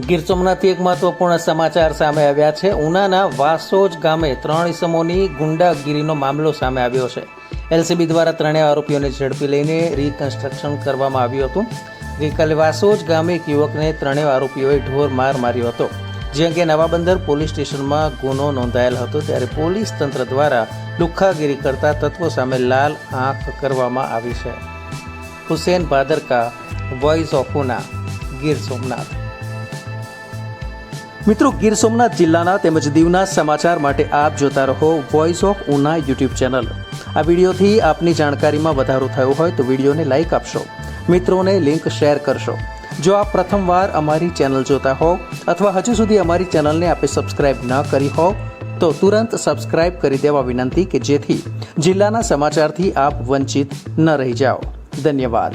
ગીર સોમનાથથી એક મહત્વપૂર્ણ સમાચાર સામે આવ્યા છે. ઉનાના વાસોજ ગામે ત્રણ ઇસમોની ગુંડાગીરીનો મામલો સામે આવ્યો છે. એલસીબી દ્વારા ત્રણેય આરોપીઓને ઝડપી લઈને રિકન્સ્ટ્રક્શન કરવામાં આવ્યું હતું. ગઈકાલે વાસોજ ગામે એક યુવકને ત્રણેય આરોપીઓએ ઢોર માર માર્યો હતો. જે અંગે નવાબંદર પોલીસ સ્ટેશનમાં ગુનો નોંધાયેલ હતો. ત્યારે પોલીસ તંત્ર દ્વારા લુખ્ખાગીરી કરતા તત્વો સામે લાલ આંખ કરવામાં આવી છે. Hussain Bhadarka voice of Una Gir Somnath. મિત્રો ગીર સોમનાથ જિલ્લાના તેમજ દીવના સમાચાર માટે આપ જોતા રહો voice of Una YouTube channel. આ વિડીયોથી આપની જાણકારીમાં વધારો થયો હોય તો વિડીયોને લાઇક આપશો. મિત્રોને લિંક શેર કરશો. જો આપ પ્રથમવાર અમારી ચેનલ જોતા હો અથવા હજુ સુધી અમારી ચેનલને આપે સબસ્ક્રાઇબ ન કરી હો, તો તુરંત સબસ્ક્રાઇબ કરી દેવા વિનંતી કે જેથી જિલ્લાના સમાચારથી આપ વંચિત ન રહી જાઓ. ધન્યવાદ.